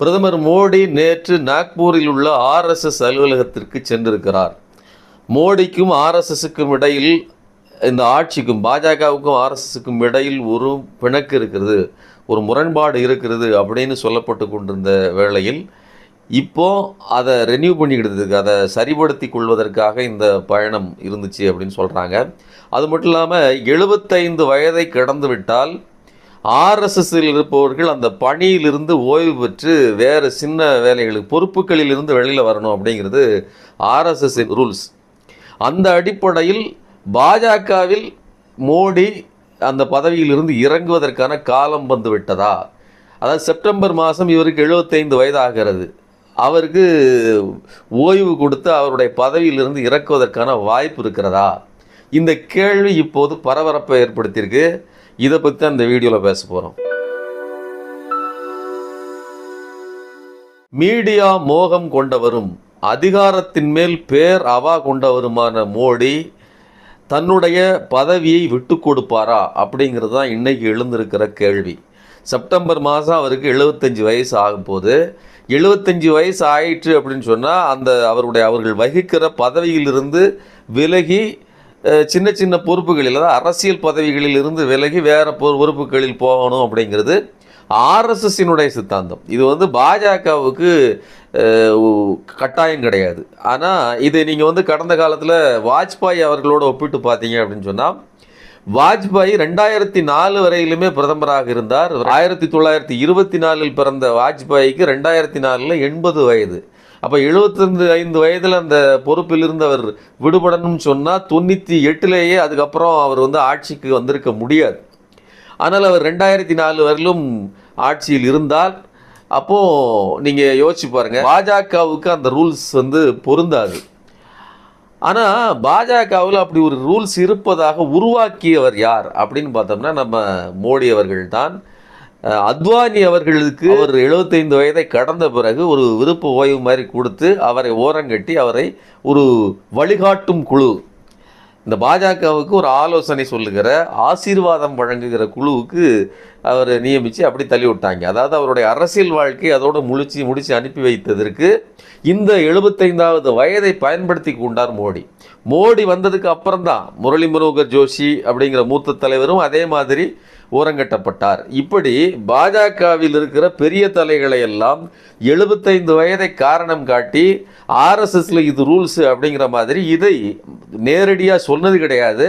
பிரதமர் மோடி நேற்று நாக்பூரில் உள்ள ஆர்எஸ்எஸ் அலுவலகத்திற்கு சென்றிருக்கிறார். மோடிக்கும் ஆர்எஸ்எஸ்க்கும் இடையில் இந்த ஆட்சிக்கும் பாஜகவுக்கும் ஆர்எஸ்எஸ்க்கும் இடையில் ஒரு பிணக்கு இருக்கிறது ஒரு முரண்பாடு இருக்கிறது அப்படின்னு சொல்லப்பட்டு கொண்டிருந்த வேளையில் இப்போ அதை ரெனியூ பண்ணிக்கிட்டதுக்கு அதை சரிபடுத்தி கொள்வதற்காக இந்த பயணம் இருந்துச்சு அப்படின்னு சொல்கிறாங்க அது மட்டும் இல்லாமல் எழுபத்தைந்து வயதை கடந்து விட்டால் ஆர்எஸ்எஸ்ஸில் இருப்பவர்கள் அந்த பணியிலிருந்து ஓய்வு பெற்று வேறு சின்ன வேலைகளுக்கு பொறுப்புகளில் இருந்து வெளியில் வரணும் அப்படிங்கிறது ஆர்எஸ்எஸ் ரூல்ஸ். அந்த அடிப்படையில் பாஜகவில் மோடி அந்த பதவியிலிருந்து இறங்குவதற்கான காலம் வந்து விட்டதா? அதாவது செப்டம்பர் மாதம் இவருக்கு எழுபத்தைந்து வயதாகிறது. அவருக்கு ஓய்வு கொடுத்து அவருடைய பதவியிலிருந்து இறக்குவதற்கான வாய்ப்பு இருக்கிறதா? இந்த கேள்வி இப்போது பரபரப்பை ஏற்படுத்தியிருக்கு. இதை பற்றி தான் இந்த வீடியோவில் பேச போகிறோம் மீடியா மோகம் கொண்டவரும் அதிகாரத்தின் மேல் பேர் அவா கொண்டவருமான மோடி தன்னுடைய பதவியை விட்டு கொடுப்பாரா அப்படிங்கிறது தான் இன்றைக்கி எழுந்திருக்கிற கேள்வி. செப்டம்பர் மாதம் அவருக்கு எழுபத்தஞ்சு வயசு ஆகும்போது எழுபத்தஞ்சி எழுபத்தஞ்சு வயசு ஆயிற்று அப்படின்னு சொன்னால் அந்த அவருடைய அவர்கள் வகிக்கிற பதவியிலிருந்து விலகி சின்ன சின்ன பொறுப்புகளில் அதாவது அரசியல் பதவிகளில் இருந்து விலகி வேறு பொ- பொறுப்புகளில் போகணும் அப்படிங்கிறது ஆர்எஸ்எஸ்ஸினுடைய சித்தாந்தம். இது வந்து பாஜகவுக்கு கட்டாயம் கிடையாது. ஆனால் இதை நீங்கள் வந்து கடந்த காலத்தில் வாஜ்பாய் அவர்களோட ஒப்பிட்டு பார்த்தீங்க அப்படின்னு சொன்னால் வாஜ்பாய் ரெண்டாயிரத்தி நாலு வரையிலுமே பிரதமராக இருந்தார். ஆயிரத்தி தொள்ளாயிரத்தி இருபத்தி நாலில் பிறந்த வாஜ்பாய்க்கு ரெண்டாயிரத்தி நாலில் எண்பது வயது. அப்போ எழுபத்தஞ்சு ஐந்து வயதில் அந்த பொறுப்பில் இருந்து அவர் விடுபடணும்னு சொன்னால் தொண்ணூற்றி எட்டுலேயே அதுக்கப்புறம் அவர் வந்து ஆட்சிக்கு வந்திருக்க முடியாது. ஆனால் அவர் ரெண்டாயிரத்தி நாலு வரையிலும் ஆட்சியில் இருந்தால் அப்போது நீங்கள் யோசிச்சு பாருங்கள் பாஜகவுக்கு அந்த ரூல்ஸ் வந்து பொருந்தாது. ஆனால் பாஜகவில் அப்படி ஒரு ரூல்ஸ் இருப்பதாக உருவாக்கியவர் யார் அப்படின்னு பார்த்தோம்னா நம்ம மோடி அவர்கள் தான். அத்வானி அவர்களுக்கு அவர் எழுபத்தைந்து வயதை கடந்த பிறகு ஒரு விருப்ப ஓய்வு மாதிரி கொடுத்து அவரை ஓரங்கட்டி அவரை ஒரு வழிகாட்டும் குழு இந்த பாஜகவுக்கு ஒரு ஆலோசனை சொல்லுகிற ஆசீர்வாதம் வழங்குகிற குழுவுக்கு அவர் நியமித்து அப்படி தள்ளி விட்டாங்க. அதாவது அவருடைய அரசியல் வாழ்க்கை அதோடு முழிச்சு முடிச்சு அனுப்பி வைத்ததற்கு இந்த எழுபத்தைந்தாவது வயதை பயன்படுத்தி கொண்டார் மோடி. மோடி வந்ததுக்கு அப்புறம்தான் முரளி மனோகர் ஜோஷி அப்படிங்கிற மூத்த தலைவரும் அதே மாதிரி ஓரங்கட்டப்பட்டார் இப்படி பாஜகவில் இருக்கிற பெரிய தலைகளை எல்லாம் எழுபத்தைந்து வயதை காரணம் காட்டி ஆர்எஸ்எஸ்ல இது ரூல்ஸு அப்படிங்கிற மாதிரி இதை நேரடியாக சொன்னது கிடையாது.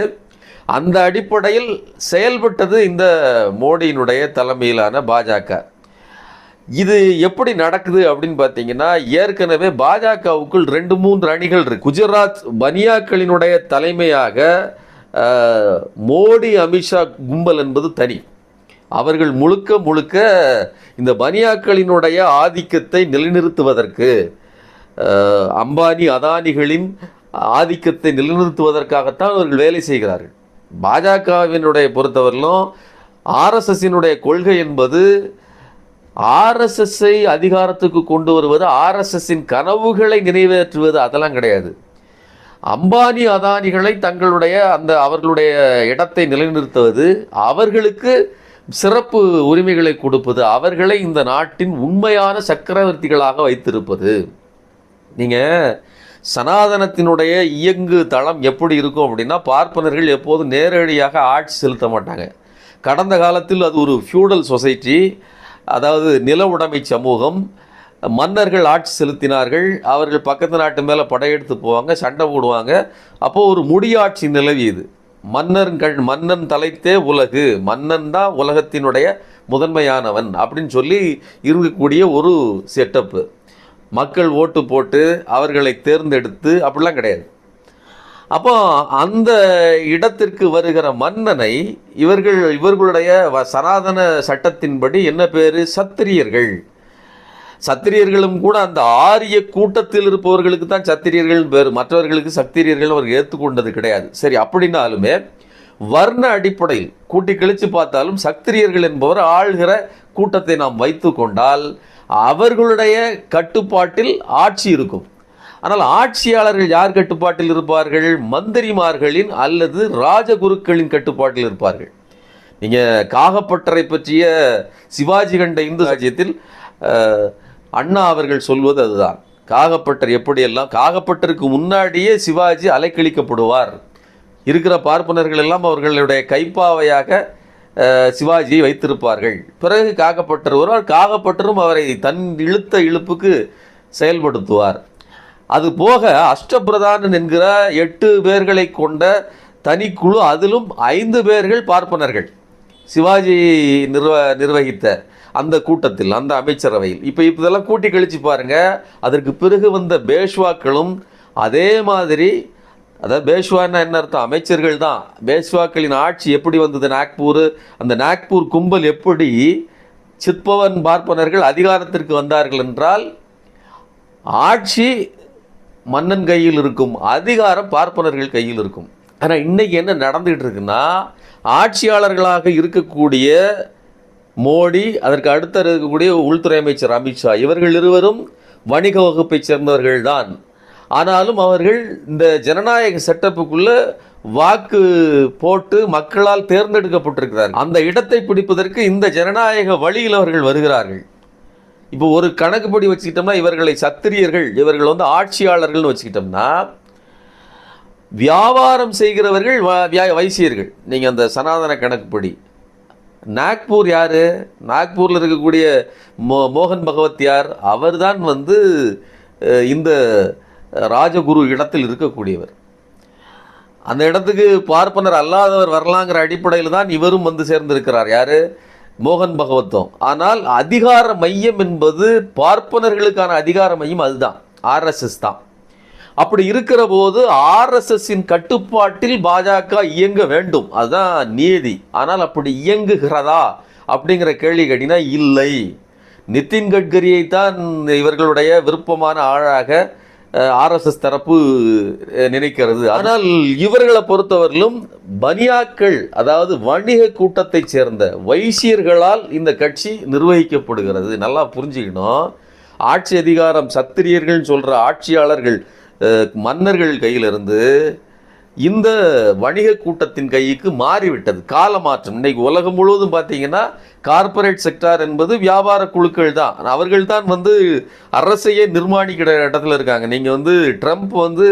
அந்த அடிப்படையில் செயல்பட்டது இந்த மோடியினுடைய தலைமையிலான பாஜக. இது எப்படி நடக்குது அப்படின்னு பார்த்தீங்கன்னா ஏற்கனவே பாஜகவுக்குள் ரெண்டு மூன்று அணிகள் இருக்கு. குஜராத் பனியாக்களினுடைய தலைமையாக மோடி அமித்ஷா கும்பல் என்பது தனி. அவர்கள் முழுக்க முழுக்க இந்த பனியாக்களினுடைய ஆதிக்கத்தை நிலைநிறுத்துவதற்கு அம்பானி அதானிகளின் ஆதிக்கத்தை நிலைநிறுத்துவதற்காகத்தான் அவர்கள் வேலை செய்கிறார்கள். பாஜகவினுடைய பொறுத்தவரையிலும் ஆர்எஸ்எஸ்ஸினுடைய கொள்கை என்பது ஆர்எஸ்எஸ்ஐ அதிகாரத்துக்கு கொண்டு வருவது ஆர்எஸ்எஸ்ஸின் கனவுகளை நிறைவேற்றுவது அதெல்லாம் கிடையாது. அம்பானி அதானிகளை தங்களுடைய அந்த அவர்களுடைய இடத்தை நிலைநிறுத்துவது அவர்களுக்கு சிறப்பு உரிமைகளை கொடுப்பது அவர்களை இந்த நாட்டின் உண்மையான சக்கரவர்த்திகளாக வைத்திருப்பது. நீங்கள் சனாதனத்தினுடைய இயங்கு தளம் எப்படி இருக்கும் அப்படின்னா பார்ப்பனர்கள் எப்போதும் நேரடியாக ஆட்சி செலுத்த மாட்டாங்க. கடந்த காலத்தில் அது ஒரு ஃபியூடல் சொசைட்டி அதாவது நில உடைமை சமூகம் மன்னர்கள் ஆட்சி செலுத்தினார்கள் அவர்கள் பக்கத்து நாட்டு மேலே படையெடுத்து போவாங்க சண்டை போடுவாங்க. அப்போது ஒரு முடியாட்சி நிலவியது மன்னர்கள் மன்னன் தலைத்தே உலகு மன்னன் தான் உலகத்தினுடைய முதன்மையானவன் அப்படின்னு சொல்லி இருக்கக்கூடிய ஒரு செட்டப்பு மக்கள் ஓட்டு போட்டு அவர்களை தேர்ந்தெடுத்து அப்படிலாம் கிடையாது. அப்போ அந்த இடத்திற்கு வருகிற மன்னனை இவர்கள் இவர்களுடைய வ- சனாதன சட்டத்தின்படி என்ன பேர்? சத்திரியர்கள். சத்திரியர்களும் கூட அந்த ஆரிய கூட்டத்தில் இருப்பவர்களுக்கு தான் சத்திரியர்கள் பேர். மற்றவர்களுக்கு சத்திரியர்கள் அவர் ஏற்றுக்கொண்டது கிடையாது. சரி அப்படின்னாலுமே வர்ண அடிப்படையில் கூட்டி கழித்து பார்த்தாலும் சத்திரியர்கள் என்பவர் ஆள்கிற கூட்டத்தை நாம் வைத்து கொண்டால் அவர்களுடைய கட்டுப்பாட்டில் ஆட்சி இருக்கும். ஆனால் ஆட்சியாளர்கள் யார் கட்டுப்பாட்டில் இருப்பார்கள்? மந்திரிமார்களின் அல்லது ராஜகுருக்களின் கட்டுப்பாட்டில் இருப்பார்கள். நீங்கள் காகப்பட்டரை பற்றிய சிவாஜி கண்ட இந்து ராஜ்யத்தில் அண்ணா அவர்கள் சொல்வது அதுதான். காகப்பட்டர் எப்படியெல்லாம் காகப்பட்டருக்கு முன்னாடியே சிவாஜி அலைக்கழிக்கப்படுவார். இருக்கிற பார்ப்பனர்கள் எல்லாம் அவர்களுடைய கைப்பாவையாக சிவாஜியை வைத்திருப்பார்கள். பிறகு காகப்பட்டர் ஒருவர் காகப்பட்டரும் அவரை தன் இழுத்த இழுப்புக்கு செயல்படுத்துவார். அது போக அஷ்டபிரதானன் என்கிற எட்டு பேர்களை கொண்ட தனிக்குழு அதிலும் ஐந்து பேர்கள் பார்ப்பனர்கள். சிவாஜி நிர்வ நிர்வகித்த அந்த கூட்டத்தில் அந்த அமைச்சரவையில். இப்போ இப்போ இதெல்லாம் கூட்டி கழித்து பாருங்கள் அதற்கு பிறகு வந்த பேஷ்வாக்களும் அதே மாதிரி அதாவது பேஷ்வான்னா என்ன அர்த்தம்? அமைச்சர்கள் தான். பேஷ்வாக்களின் ஆட்சி எப்படி வந்தது நாக்பூர்? அந்த நாக்பூர் கும்பல் எப்படி சித்பவன் பார்ப்பனர்கள் அதிகாரத்திற்கு வந்தார்கள் என்றால் ஆட்சி மன்னன் கையில் இருக்கும் அதிகாரம் பார்ப்பனர்கள் கையில் இருக்கும். ஆனால் இன்றைக்கி என்ன நடந்துகிட்டு இருக்குன்னா ஆட்சியாளர்களாக இருக்கக்கூடிய மோடி அதற்கு அடுத்த இருக்கக்கூடிய உள்துறை அமைச்சர் அமித்ஷா இவர்கள் இருவரும் வணிக வகுப்பைச் சேர்ந்தவர்கள் தான். ஆனாலும் அவர்கள் இந்த ஜனநாயக செட்டப்புக்குள்ளே வாக்கு போட்டு மக்களால் தேர்ந்தெடுக்கப்பட்டிருக்கிறார்கள். அந்த இடத்தை பிடிப்பதற்கு இந்த ஜனநாயக வழியில் அவர்கள் வருகிறார்கள். இப்போ ஒரு கணக்குப்படி வச்சுக்கிட்டோம்னா இவர்களை சத்திரியர்கள் இவர்கள் வந்து ஆட்சியாளர்கள்னு வச்சுக்கிட்டோம்னா வியாபாரம் செய்கிறவர்கள் வ- வியா- வைசியர்கள். நீங்கள் அந்த சனாதன கணக்குப்படி. நாக்பூர் யார்? நாக்பூரில் இருக்கக்கூடிய மோ மோகன் பகவத் யார்? அவர்தான் வந்து இந்த ராஜகுரு இடத்தில் இருக்கக்கூடியவர். அந்த இடத்துக்கு பார்ப்பனர் அல்லாதவர் வரலாங்கிற அடிப்படையில் தான் இவரும் வந்து சேர்ந்திருக்கிறார். யார்? மோகன் பகவத்தும் ஆனால் அதிகார மையம் என்பது பார்ப்பனர்களுக்கான அதிகார மையம் அதுதான். ஆர்எஸ்எஸ் தான். அப்படி இருக்கிற போது ஆர்எஸ்எஸ்ஸின் கட்டுப்பாட்டில் பாஜக இயங்க வேண்டும். அதுதான் நீதி. ஆனால் அப்படி இயங்குகிறதா அப்படிங்கிற கேள்வி கேட்டீங்கன்னா இல்லை. நிதின் கட்கரியை தான் இவர்களுடைய விருப்பமான ஆளாக ஆர்எஸ்எஸ் தரப்பு நினைக்கிறது. ஆனால் இவர்களை பொறுத்தவரையிலும் பனியாக்கள் அதாவது வணிக கூட்டத்தைச் சேர்ந்த வைசியர்களால் இந்த கட்சி நிர்வகிக்கப்படுகிறது. நல்லா புரிஞ்சுக்கணும். ஆட்சி அதிகாரம் சத்திரியர்கள் சொல்ற ஆட்சியாளர்கள் மன்னர்கள் கையிலிருந்து இந்த வணிக கூட்டத்தின் கைக்கு மாறிவிட்டது. காலமாற்றம். இன்றைக்கு உலகம் முழுவதும் பார்த்தீங்கன்னா கார்ப்பரேட் செக்டார் என்பது வியாபார குழுக்கள் தான். அவர்கள் தான் வந்து அரசையே நிர்மாணிக்கிற இடத்துல இருக்காங்க. நீங்கள் வந்து ட்ரம்ப் வந்து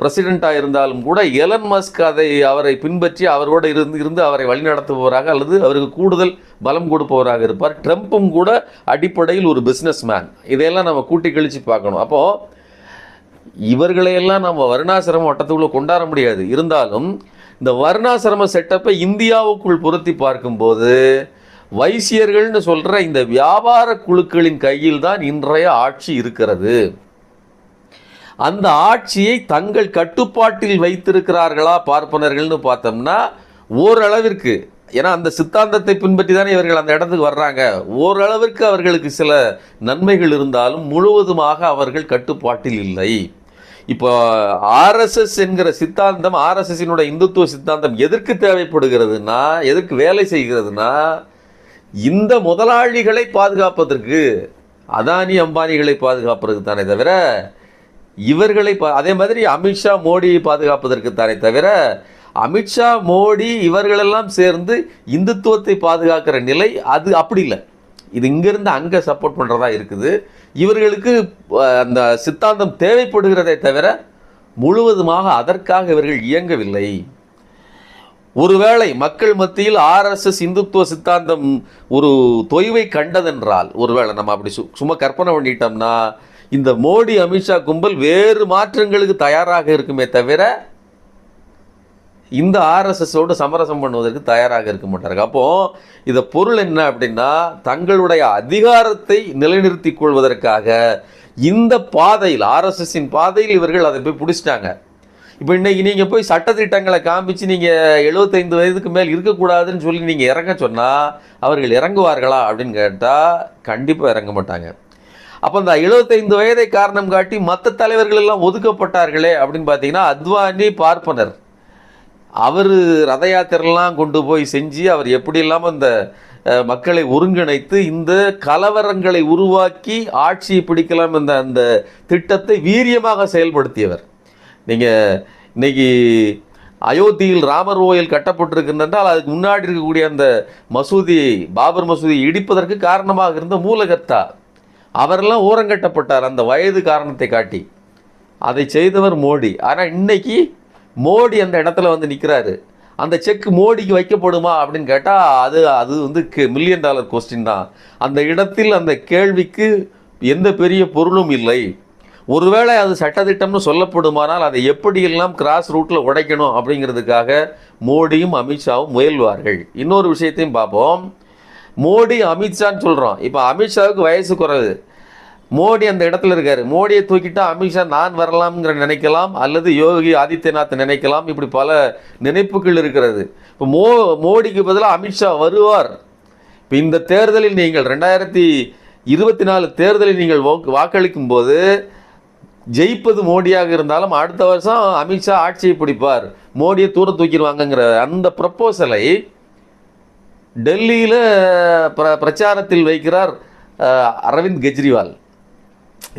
பிரசிடெண்ட்டாக இருந்தாலும் கூட எலன் மஸ்க் அதை அவரை பின்பற்றி அவரோடு இருந்து இருந்து அவரை வழிநடத்துபவராக அல்லது அவருக்கு கூடுதல் பலம் கொடுப்பவராக இருப்பார். ட்ரம்ப்பும் கூட அடிப்படையில் ஒரு பிஸ்னஸ் மேன் இதையெல்லாம் நம்ம கூட்டி கழித்து பார்க்கணும். அப்போது இவர்களையெல்லாம் நம்ம வருணாசிரம வட்டத்துக்குள்ளே கொண்டாட முடியாது. இருந்தாலும் இந்த வருணாசிரம செட்டப்பை இந்தியாவுக்குள் பொருத்தி பார்க்கும்போது வைசியர்கள்னு சொல்கிற இந்த வியாபார குழுக்களின் கையில் தான் இன்றைய ஆட்சி இருக்கிறது. அந்த ஆட்சியை தங்கள் கட்டுப்பாட்டில் வைத்திருக்கிறார்களா பார்ப்பனர்கள்னு பார்த்தோம்னா ஓரளவிற்கு ஏன்னா அந்த சித்தாந்தத்தை பின்பற்றி தானே இவர்கள் அந்த இடத்துக்கு வர்றாங்க. ஓரளவிற்கு அவர்களுக்கு சில நன்மைகள் இருந்தாலும் முழுவதுமாக அவர்கள் கட்டுப்பாட்டில் இல்லை. இப்போ ஆர்எஸ்எஸ் என்கிற சித்தாந்தம் ஆர்எஸ்எஸ்ஸினுடைய இந்துத்துவ சித்தாந்தம் எதற்கு தேவைப்படுகிறதுனா எதற்கு வேலை செய்கிறதுனா இந்த முதலாளிகளை பாதுகாப்பதற்கு அதானி அம்பானிகளை பாதுகாப்பதற்கு தானே தவிர இவர்களை பா- அதே மாதிரி அமித்ஷா மோடியை பாதுகாப்பதற்கு தானே தவிர அமித்ஷா மோடி இவர்களெல்லாம் சேர்ந்து இந்துத்துவத்தை பாதுகாக்கிற நிலை அது அப்படி இல்லை. இது இங்கேருந்து அங்கே சப்போர்ட் பண்ணுறதா இருக்குது. இவர்களுக்கு அந்த சித்தாந்தம் தேவைப்படுகிறதே தவிர முழுவதுமாக அதற்காக இவர்கள் இயங்கவில்லை. ஒருவேளை மக்கள் மத்தியில் ஆர்எஸ்எஸ் இந்துத்துவ சித்தாந்தம் ஒரு தொய்வை கண்டதென்றால் ஒருவேளை நம்ம அப்படி சு- சும்மா கற்பனை பண்ணிட்டோம்னா இந்த மோடி அமித்ஷா கும்பல் வேறு மாற்றங்களுக்கு தயாராக இருக்குமே தவிர இந்த ஆர்எஸ்எஸோடு சமரசம் பண்ணுவதற்கு தயாராக இருக்க மாட்டார்கள். அப்போது இதை பொருள் என்ன அப்படின்னா தங்களுடைய அதிகாரத்தை நிலைநிறுத்திக் கொள்வதற்காக இந்த பாதையில் ஆர்எஸ்எஸ்ஸின் பாதையில் இவர்கள் அதை போய் பிடிச்சிட்டாங்க. இப்போ இன்னைக்கு நீங்கள் போய் சட்டத்திட்டங்களை காமிச்சு நீங்கள் எழுபத்தைந்து வயதுக்கு மேல் இருக்கக்கூடாதுன்னு சொல்லி நீங்கள் இறங்க சொன்னால் அவர்கள் இறங்குவார்களா அப்படின்னு கேட்டால் கண்டிப்பாக இறங்க மாட்டாங்க. அப்போ இந்த எழுபத்தைந்து வயதை காரணம் காட்டி மற்ற தலைவர்கள் எல்லாம் ஒதுக்கப்பட்டார்களே அப்படின்னு பார்த்தீங்கன்னா அத்வானி பார்ப்பனர். அவர் ரத யாத்திரைலாம் கொண்டு போய் செஞ்சு அவர் எப்படி இல்லாமல் இந்த மக்களை ஒருங்கிணைத்து இந்த கலவரங்களை உருவாக்கி ஆட்சியை பிடிக்கலாம் என்ற அந்த திட்டத்தை வீரியமாக செயல்படுத்தியவர். நீங்கள் இன்னைக்கு அயோத்தியில் ராமர் கோயில் கட்டப்பட்டிருக்கின்றால் அதுக்கு முன்னாடி இருக்கக்கூடிய அந்த மசூதியை பாபர் மசூதியை இடிப்பதற்கு காரணமாக இருந்த மூலகர்த்தா. அவரெல்லாம் ஓரங்கட்டப்பட்டார் அந்த வயது காரணத்தை காட்டி. அதை செய்தவர் மோடி. ஆனால் இன்னைக்கு மோடி அந்த இடத்துல வந்து நிற்கிறாரு அந்த செக் மோடிக்கு வைக்கப்படுமா அப்படின்னு கேட்டால் அது அது வந்து மில்லியன் டாலர் கொஸ்டின் தான். அந்த இடத்தில் அந்த கேள்விக்கு எந்த பெரிய பொருளும் இல்லை. ஒருவேளை அது சட்டத்திட்டம்னு சொல்லப்படுமானால் அதை எப்படியெல்லாம் கிராஸ் ரூட்டில் உடைக்கணும் அப்படிங்கிறதுக்காக மோடியும் அமித்ஷாவும் முயல்வார்கள். இன்னொரு விஷயத்தையும் பார்ப்போம். மோடி அமித்ஷான்னு சொல்கிறோம் இப்போ அமித்ஷாவுக்கு வயசு குறைவு. மோடி அந்த இடத்துல இருக்காரு. மோடியை தூக்கிட்டு அமித்ஷா நான் வரலாம்ங்கிற நினைக்கலாம் அல்லது யோகி ஆதித்யநாத் நினைக்கலாம். இப்படி பல நினைப்புகள் இருக்கிறது. இப்போ மோ மோடிக்கு பதிலாக அமித்ஷா வருவார். இப்போ இந்த தேர்தலில் நீங்கள் ரெண்டாயிரத்தி இருபத்தி நாலு தேர்தலில் நீங்கள் வாக்கு- வாக்களிக்கும் போது ஜெயிப்பது மோடியாக இருந்தாலும் அடுத்த வருஷம் அமித்ஷா ஆட்சியை பிடிப்பார். மோடியை தூர தூக்கிடுவாங்கங்கிற அந்த ப்ரப்போசலை டெல்லியில் பிர பிரச்சாரத்தில் வைக்கிறார் அரவிந்த் கெஜ்ரிவால்.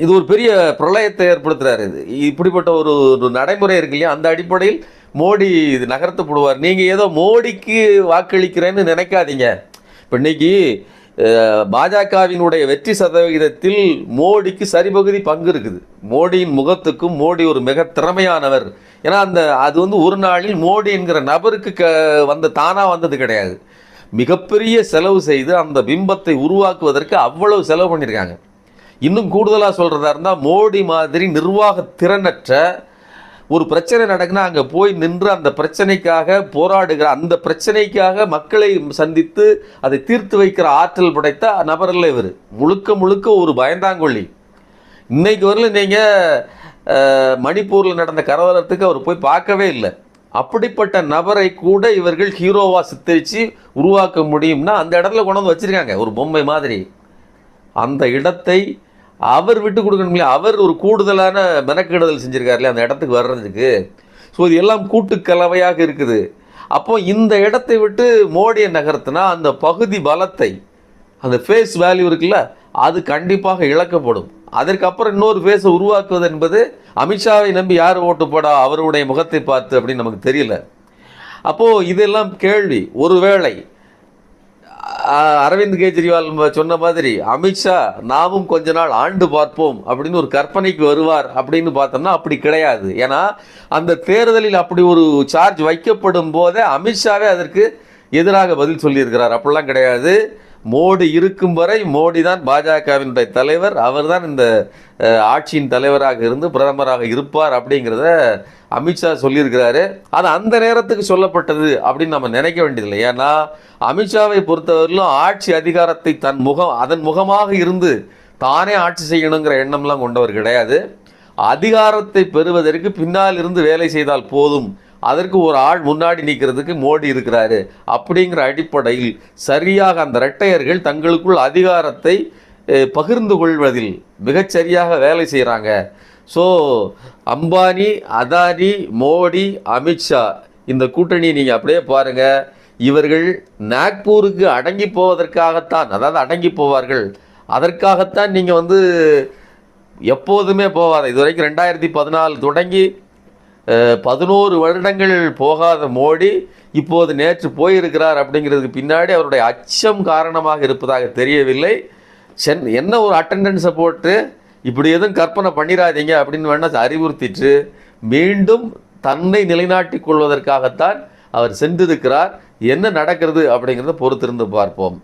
இது ஒரு பெரிய பிரளயத்தை ஏற்படுத்துறாரு இது. இப்படிப்பட்ட ஒரு ஒரு நடைமுறை இருக்கு இல்லையா? அந்த அடிப்படையில் மோடி இது நகர்த்தப்படுவார் நீங்கள் ஏதோ மோடிக்கு வாக்களிக்கிறேன்னு நினைக்காதீங்க. இப்போ இன்னைக்கு பாஜகவினுடைய வெற்றி சதவிகிதத்தில் மோடிக்கு சரிபகுதி பங்கு இருக்குது. மோடியின் முகத்துக்கும் மோடி ஒரு மிக திறமையானவர். ஏன்னா அந்த அது வந்து ஒரு நாளில் மோடி என்கிற நபருக்கு க வந்த தானாக வந்தது கிடையாது. மிகப்பெரிய செலவு செய்து அந்த பிம்பத்தை உருவாக்குவதற்கு அவ்வளவு செலவு பண்ணியிருக்காங்க. இன்னும் கூடுதலாக சொல்கிறதா இருந்தால் மோடி மாதிரி நிர்வாக திறனற்ற ஒரு பிரச்சனை நடக்குன்னா அங்கே போய் நின்று அந்த பிரச்சனைக்காக போராடுகிற அந்த பிரச்சனைக்காக மக்களை சந்தித்து அதை தீர்த்து வைக்கிற ஆற்றல் படைத்த நபரில் இவர். முழுக்க முழுக்க ஒரு பயந்தாங்கொல்லி இன்றைக்கு வரலும் நீங்கள் மணிப்பூரில் நடந்த கலவரத்துக்கு அவர் போய் பார்க்கவே இல்லை. அப்படிப்பட்ட நபரை கூட இவர்கள் ஹீரோவாக சித்தரித்து உருவாக்க முடியும்னா அந்த இடத்துல கொண்டு வந்து வச்சிருக்காங்க ஒரு பொம்மை மாதிரி. அந்த இடத்தை அவர் விட்டு கொடுக்கணுங்களே அவர் ஒரு கூடுதலான மெனக்கெடுதல் செஞ்சிருக்காரு அந்த இடத்துக்கு வர்றதுக்கு. ஸோ இது எல்லாம் கூட்டுக்கலவையாக இருக்குது. அப்போ இந்த இடத்தை விட்டு மோடியை நகர்த்தினா அந்த பகுதி பலத்தை அந்த ஃபேஸ் வேல்யூ இருக்குல்ல அது கண்டிப்பாக இழக்கப்படும். அதற்கப்புறம் இன்னொரு ஃபேஸை உருவாக்குவது என்பது அமித்ஷாவை நம்பி யார் ஓட்டு போடா அவருடைய முகத்தை பார்த்து அப்படின்னு நமக்கு தெரியல. அப்போது இதெல்லாம் கேள்வி. ஒருவேளை அரவிந்த் கெஜ்ரிவால் சொன்ன மாதிரி அமித்ஷா நாமும் கொஞ்ச நாள் ஆண்டு பார்ப்போம் அப்படின்னு ஒரு கற்பனைக்கு வருவார் அப்படின்னு பார்த்தோம்னா அப்படி கிடையாது. ஏன்னா அந்த தேர்தலில் அப்படி ஒரு சார்ஜ் வைக்கப்படும் போதே அமித்ஷாவே அதற்கு எதிராக பதில் சொல்லியிருக்கிறார். அப்படிலாம் கிடையாது. மோடி இருக்கும் வரை மோடி தான் பாஜகவினுடைய தலைவர் அவர்தான் இந்த ஆட்சியின் தலைவராக இருந்து பிரதமராக இருப்பார் அப்படிங்கிறத அமித்ஷா சொல்லியிருக்கிறாரு. அது அந்த நேரத்துக்கு சொல்லப்பட்டது அப்படின்னு நம்ம நினைக்க வேண்டியதில்லை. ஏன்னா அமித்ஷாவை பொறுத்தவரையிலும் ஆட்சி அதிகாரத்தை தன் முகம் அதன் முகமாக இருந்து தானே ஆட்சி செய்யணுங்கிற எண்ணம்லாம் கொண்டவர் கிடையாது. அதிகாரத்தை பெறுவதற்கு பின்னால் இருந்து வேலை செய்தால் போதும் அதற்கு ஒரு ஆள் முன்னாடி நிற்கிறதுக்கு மோடி இருக்கிறாரு. அப்படிங்கிற அடிப்படையில் சரியாக அந்த இரட்டையர்கள் தங்களுக்குள் அதிகாரத்தை பகிர்ந்து கொள்வதில் மிகச்சரியாக வேலை செய்கிறாங்க ஸோ அம்பானி அதானி மோடி அமித்ஷா இந்த கூட்டணியை நீங்கள் அப்படியே பாருங்கள் இவர்கள் நாக்பூருக்கு அடங்கி போவதற்காகத்தான் அதாவது அடங்கி போவார்கள். அதற்காகத்தான் நீங்கள் வந்து எப்போதுமே போவாத இது வரைக்கும் ரெண்டாயிரத்தி பதினாலு தொடங்கி பதினோரு வருடங்கள் போகாத மோடி இப்போது நேற்று போயிருக்கிறார் அப்படிங்கிறதுக்கு பின்னாடி அவருடைய அச்சம் காரணமாக இருப்பதாக தெரியவில்லை. சென் என்ன ஒரு அட்டண்டன்ஸை போட்டு இப்படி எதுவும் கற்பனை பண்ணிடாதீங்க அப்படின்னு வேணால் அறிவுறுத்திட்டு மீண்டும் தன்னை நிலைநாட்டி கொள்வதற்காகத்தான் அவர் சென்றிருக்கிறார். என்ன நடக்கிறது அப்படிங்கிறத பொறுத்திருந்து பார்ப்போம்.